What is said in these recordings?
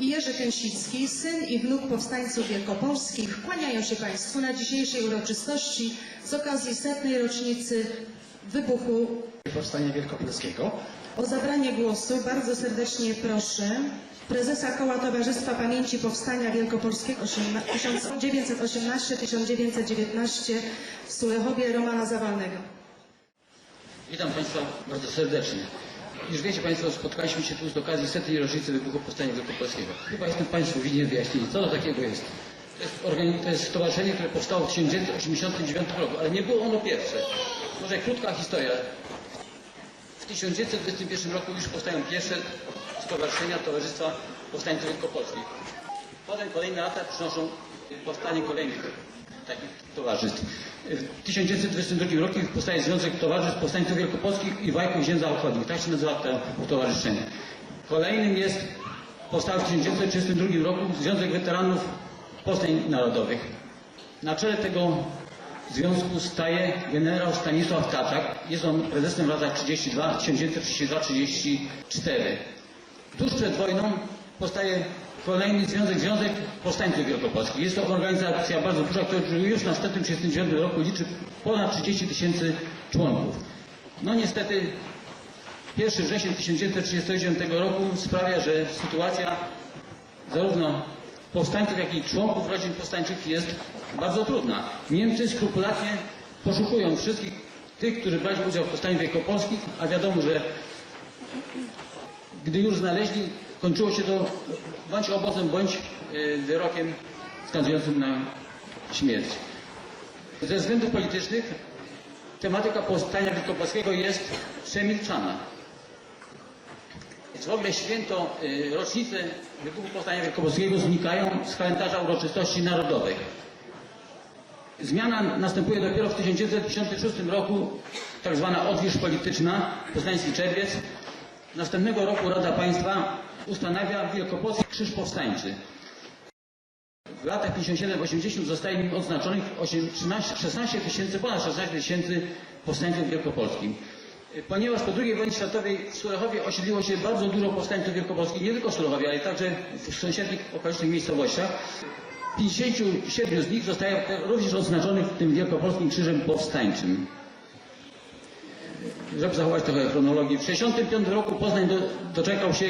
I Jerzy Kęsicki, syn i wnuk powstańców wielkopolskich, kłaniają się Państwu na dzisiejszej uroczystości z okazji setnej rocznicy wybuchu. Powstania Wielkopolskiego. O zabranie głosu bardzo serdecznie proszę prezesa Koła Towarzystwa Pamięci Powstania Wielkopolskiego 1918-1919 w Sulechowie Romana Zawalnego. Witam Państwa bardzo serdecznie. Już wiecie Państwo, spotkaliśmy się tu z okazji setnej rocznicy wybuchu Powstania Wielkopolskiego. Chyba jestem Państwu winien wyjaśnić, co to takiego jest. To jest, to jest stowarzyszenie, które powstało w 1989 roku, ale nie było ono pierwsze. Może krótka historia. W 1921 roku już powstają pierwsze stowarzyszenia Towarzystwa Powstańców Wielkopolskich. Potem kolejne lata przynoszą powstanie kolejnych takich towarzystw. W 1922 roku powstaje Związek Towarzystw Powstańców Wielkopolskich i Wajków Ziem Zachodnich. Tak się nazywa to stowarzyszenie. Kolejnym jest powstały w 1932 roku Związek Weteranów Powstań Narodowych. Na czele tego związku staje generał Stanisław Taczak. Jest on prezesem w latach 32, 1932-34. Tuż przed wojną powstaje kolejny związek, Związek Powstańców Wielkopolskich. Jest to organizacja bardzo duża, która już następnym 1939 roku liczy ponad 30 tysięcy członków. No niestety 1 września 1939 roku sprawia, że sytuacja zarówno powstańców, jak i członków rodzin powstańczych jest bardzo trudna. Niemcy skrupulatnie poszukują wszystkich tych, którzy brali udział w powstaniu wielkopolskich, a wiadomo, że gdy już znaleźli, kończyło się to bądź obozem, bądź e, wyrokiem skazującym na śmierć. Ze względów politycznych tematyka powstania wielkopolskiego jest przemilczana. W ogóle święto, y, rocznice wybuchu Powstania Wielkopolskiego znikają z kalendarza uroczystości narodowych. Zmiana następuje dopiero w 1956 roku, tak zwana odwilż polityczna, poznański czerwiec. Następnego roku Rada Państwa ustanawia Wielkopolski Krzyż Powstańczy. W latach 57-80 zostaje nim odznaczonych 8, 13, 16 tysięcy, ponad 16 tysięcy powstańców wielkopolskich. Ponieważ po II wojnie światowej w Sulechowie osiedliło się bardzo dużo powstańców wielkopolskich, nie tylko w Sulechowie, ale także w sąsiednich okolicznych miejscowościach. 57 z nich zostaje również odznaczonych tym wielkopolskim krzyżem powstańczym. Żeby zachować trochę chronologii, w 1965 roku Poznań do, doczekał się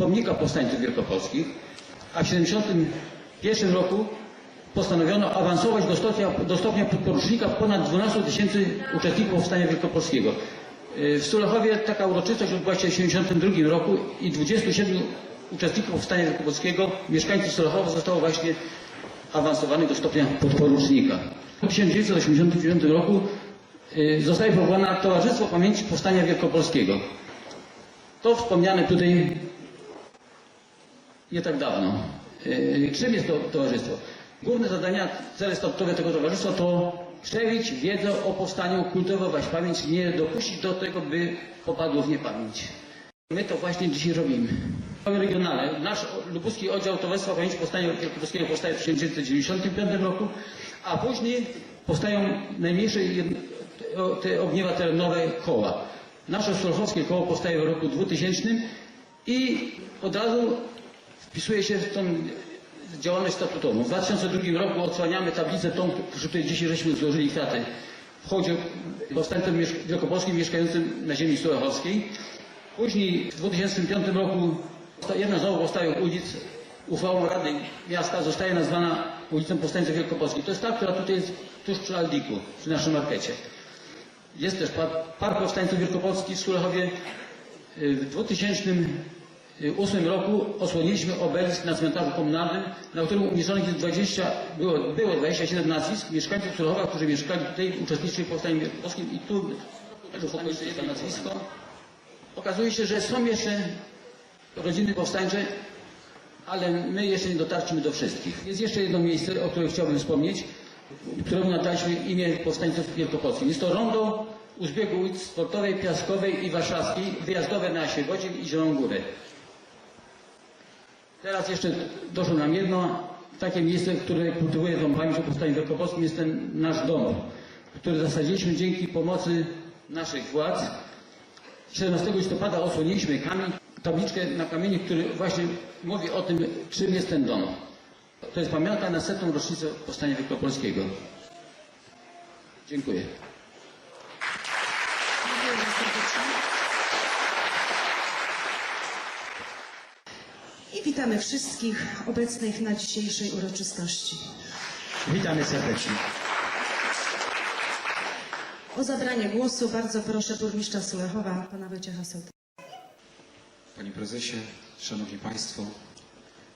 pomnika powstańców wielkopolskich, a w 1971 roku postanowiono awansować do stopnia, do stopnia podporucznika ponad 12 tysięcy uczestników powstania wielkopolskiego. Yy, W Sulechowie taka uroczystość odbyła się w 1972 roku i 27 uczestników powstania wielkopolskiego, mieszkańców Sulechowa zostało właśnie awansowanych do stopnia podporucznika. W 1989 roku yy, zostaje powołane Towarzystwo Pamięci Powstania Wielkopolskiego. To wspomniane tutaj nie tak dawno. Yy, Czym jest to towarzystwo? Główne zadania, cele statutowe tego towarzystwa to szerzyć wiedzę o powstaniu, kultywować pamięć, nie dopuścić do tego, by popadło w niepamięć. My to właśnie dzisiaj robimy. Mamy regionalne. Nasz lubuski oddział Towarzystwa Pamięci Powstania Wielkopolskiego powstaje w 1995 roku, a później powstają najmniejsze te ogniewa terenowe koła. Nasze Solchowskie koło powstaje w roku 2000 i od razu Wpisuje się w tą działalność statutową. W 2002 roku odsłaniamy tablicę tą, przy której dzisiaj żeśmy złożyli kwiaty w hołdzie powstańcom mieszk- wielkopolskim mieszkającym na ziemi sułachowskiej. Później w 2005 roku jedna z nowo powstałych ulic uchwałą Rady Miasta zostaje nazwana ulicą Powstańców Wielkopolskich. To jest ta, która tutaj jest tuż przy Aldiku, przy naszym markecie. Jest też Park Powstańców Wielkopolskich w Sulechowie. W 2000 1908 roku osłoniliśmy obelisk na cmentarzu komunalnym, na którym umieszczonych jest 20, było, było 27 nazwisk mieszkańców Surowa, którzy mieszkali tutaj, uczestniczyli w powstaniu wielkopolskim i tu jest nazwisko. Okazuje się, że są jeszcze rodziny powstańcze, ale my jeszcze nie dotarliśmy do wszystkich. Jest jeszcze jedno miejsce, o którym chciałbym wspomnieć, któremu nadaliśmy imię powstańców wielkopolskich. Jest to rondo uzbiegu ulic Sportowej, Piaskowej i Warszawskiej, wyjazdowe na Siewodzin i Zieloną Górę. Teraz jeszcze doszło nam jedno, takie miejsce, które kultywuje tą pamięć o powstaniu wielkopolskim, jest ten nasz dom, który zasadziliśmy dzięki pomocy naszych władz. 17 listopada osłoniliśmy kamień, tabliczkę na kamieniu, który właśnie mówi o tym, czym jest ten dom. To jest pamiątka na setną rocznicę Powstania Wielkopolskiego. Dziękuję. Dziękujemy serdecznie. I witamy wszystkich obecnych na dzisiejszej uroczystości. Witamy serdecznie. O zabranie głosu bardzo proszę burmistrza Sulechowa, pana Wojciecha Sołtysa. Panie Prezesie, Szanowni Państwo,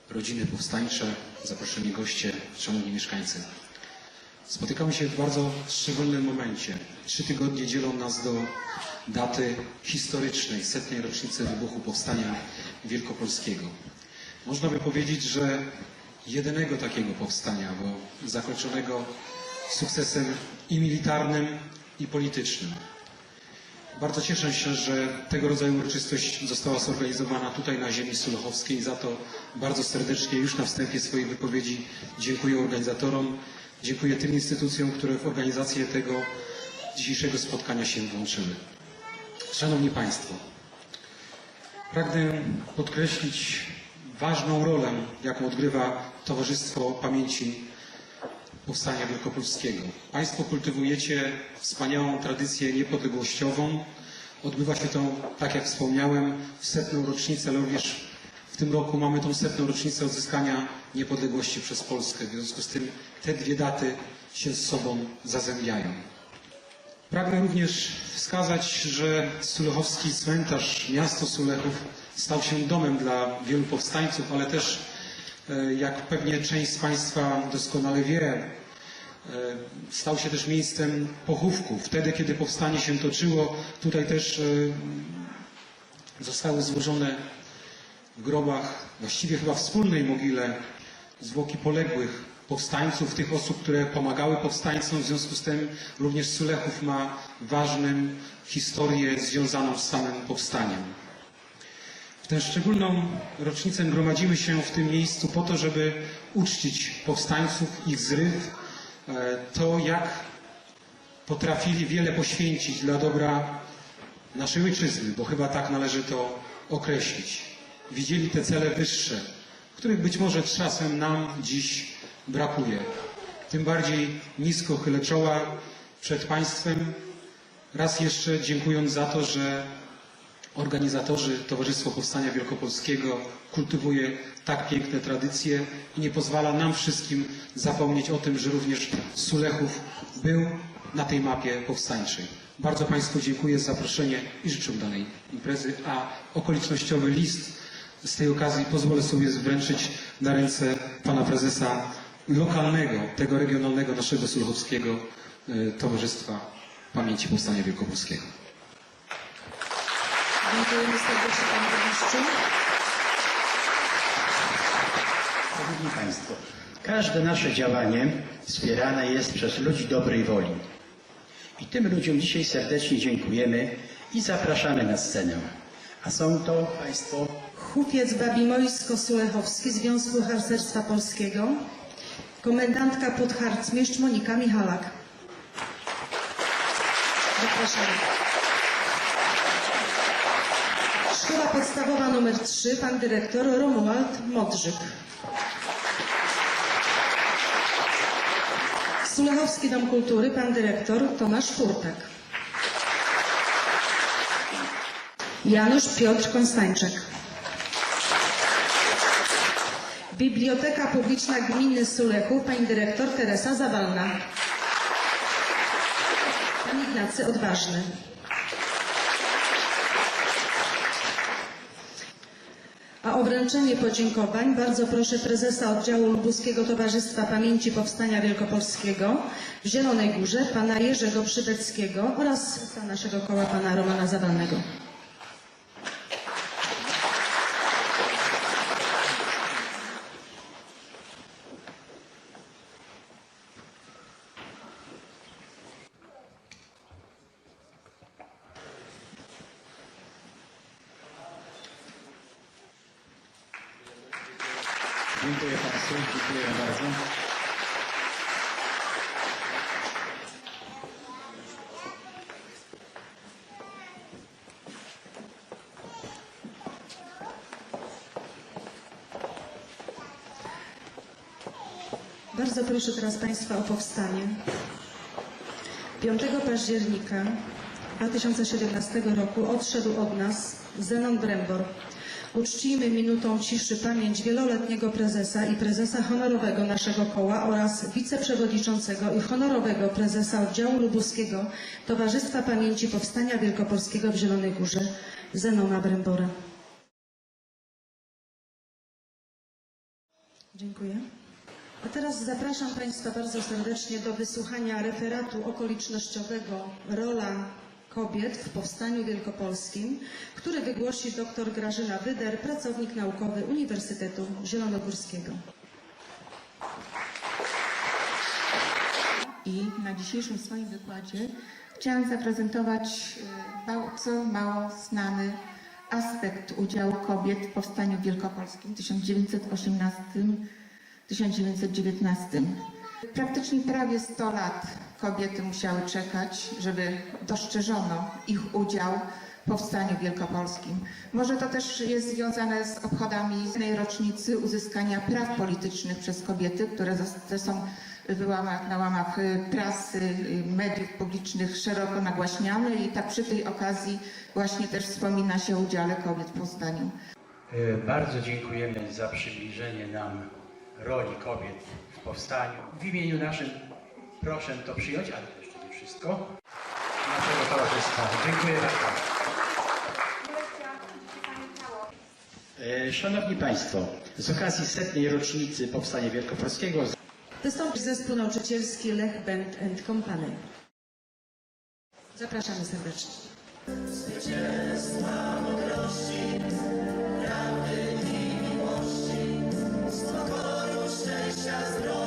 rodziny powstańcze, zaproszeni goście, Szanowni Mieszkańcy. Spotykamy się w bardzo szczególnym momencie. Trzy tygodnie dzielą nas do daty historycznej, setnej rocznicy wybuchu Powstania Wielkopolskiego. Można by powiedzieć, że jedynego takiego powstania, bo zakończonego sukcesem i militarnym, i politycznym. Bardzo cieszę się, że tego rodzaju uroczystość została zorganizowana tutaj na ziemi sulechowskiej. Za to bardzo serdecznie już na wstępie swojej wypowiedzi dziękuję organizatorom, dziękuję tym instytucjom, które w organizację tego dzisiejszego spotkania się włączyły. Szanowni Państwo, pragnę podkreślić ważną rolę, jaką odgrywa Towarzystwo Pamięci Powstania Wielkopolskiego. Państwo kultywujecie wspaniałą tradycję niepodległościową. Odbywa się to, tak jak wspomniałem, w setną rocznicę, ale również w tym roku mamy tą setną rocznicę odzyskania niepodległości przez Polskę. W związku z tym te dwie daty się z sobą zazębiają. Pragnę również wskazać, że Sulechowski cmentarz, miasto Sulechów stał się domem dla wielu powstańców, ale też, e, jak pewnie część z Państwa doskonale wie, e, stał się też miejscem pochówku. Wtedy, kiedy powstanie się toczyło, tutaj też e, zostały złożone w grobach, właściwie chyba wspólnej mogile, zwłoki poległych powstańców, tych osób, które pomagały powstańcom. W związku z tym również Sulechów ma ważną historię związaną z samym powstaniem. W tę szczególną rocznicę gromadzimy się w tym miejscu po to, żeby uczcić powstańców, ich zryw, e, to jak potrafili wiele poświęcić dla dobra naszej ojczyzny, bo chyba tak należy to określić. Widzieli te cele wyższe, których być może czasem nam dziś brakuje. Tym bardziej nisko chylę czoła przed Państwem, raz jeszcze dziękując za to, że organizatorzy Towarzystwo Powstania Wielkopolskiego kultywuje tak piękne tradycje i nie pozwala nam wszystkim zapomnieć o tym, że również Sulechów był na tej mapie powstańczej. Bardzo Państwu dziękuję za zaproszenie i życzę udanej imprezy, a okolicznościowy list z tej okazji pozwolę sobie wręczyć na ręce Pana Prezesa lokalnego, tego regionalnego naszego Sulechowskiego e, Towarzystwa Pamięci Powstania Wielkopolskiego. Dziękujemy serdecznie panie burmistrzu. Szanowni Państwo, każde nasze działanie wspierane jest przez ludzi dobrej woli. I tym ludziom dzisiaj serdecznie dziękujemy i zapraszamy na scenę. A są to Państwo Hufiec Babimojsko-Sulechowski Związku Harcerstwa Polskiego, komendantka podharcmistrz Monika Michalak. Zapraszamy. Szkoła podstawowa nr 3, pan dyrektor Romuald Modrzyk. Sulechowski Dom Kultury, pan dyrektor Tomasz Furtek. Janusz Piotr Konstańczak. Biblioteka Publiczna Gminy Sulechów, pani dyrektor Teresa Zawalna. Pan Ignacy Odważny. A o wręczenie podziękowań bardzo proszę prezesa oddziału Lubuskiego Towarzystwa Pamięci Powstania Wielkopolskiego w Zielonej Górze, pana Jerzego Przybeckiego oraz naszego koła pana Romana Zawalnego. Dziękuję Państwu, dziękuję bardzo. Bardzo proszę teraz Państwa o powstanie. 5 października 2017 roku odszedł od nas Zenon Brembor, Uczcijmy minutą ciszy pamięć wieloletniego prezesa i prezesa honorowego naszego koła oraz wiceprzewodniczącego i honorowego prezesa oddziału lubuskiego Towarzystwa Pamięci Powstania Wielkopolskiego w Zielonej Górze Zenona Brembora. Dziękuję. A teraz zapraszam Państwa bardzo serdecznie do wysłuchania referatu okolicznościowego Rola kobiet w Powstaniu Wielkopolskim, który wygłosi dr Grażyna Wyder, pracownik naukowy Uniwersytetu Zielonogórskiego. I na dzisiejszym swoim wykładzie chciałam zaprezentować e, bardzo mało znany aspekt udziału kobiet w Powstaniu Wielkopolskim w 1918-1919. Praktycznie prawie 100 lat kobiety musiały czekać, żeby dostrzeżono ich udział w Powstaniu Wielkopolskim. Może to też jest związane z obchodami tej rocznicy uzyskania praw politycznych przez kobiety, które są na łamach y, prasy, y, mediów publicznych szeroko nagłaśniane i tak przy tej okazji właśnie też wspomina się o udziale kobiet w powstaniu. E, Bardzo dziękujemy za przybliżenie nam roli kobiet powstaniu. W imieniu naszym proszę to przyjąć, ale to jeszcze nie wszystko. Naszego towarzystwa. Dziękuję bardzo. E, Szanowni Państwo, z okazji setnej rocznicy Powstania Wielkopolskiego Wystąpi zespół nauczycielski Lech Band and Company. Zapraszamy serdecznie. Gdy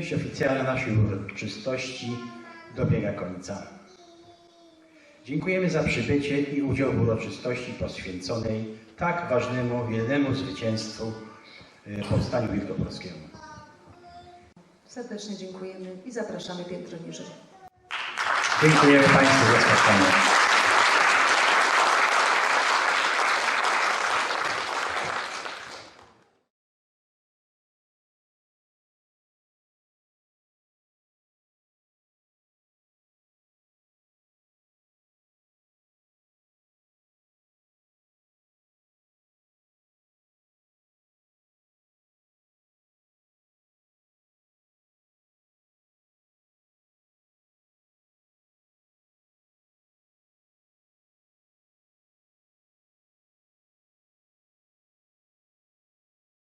Część oficjalna naszej uroczystości dobiega końca. Dziękujemy za przybycie i udział w uroczystości poświęconej tak ważnemu, wielnemu zwycięstwu y, Powstaniu Wielkopolskiemu. Serdecznie dziękujemy i zapraszamy piętro niżej. Dziękujemy Państwu za spotkanie.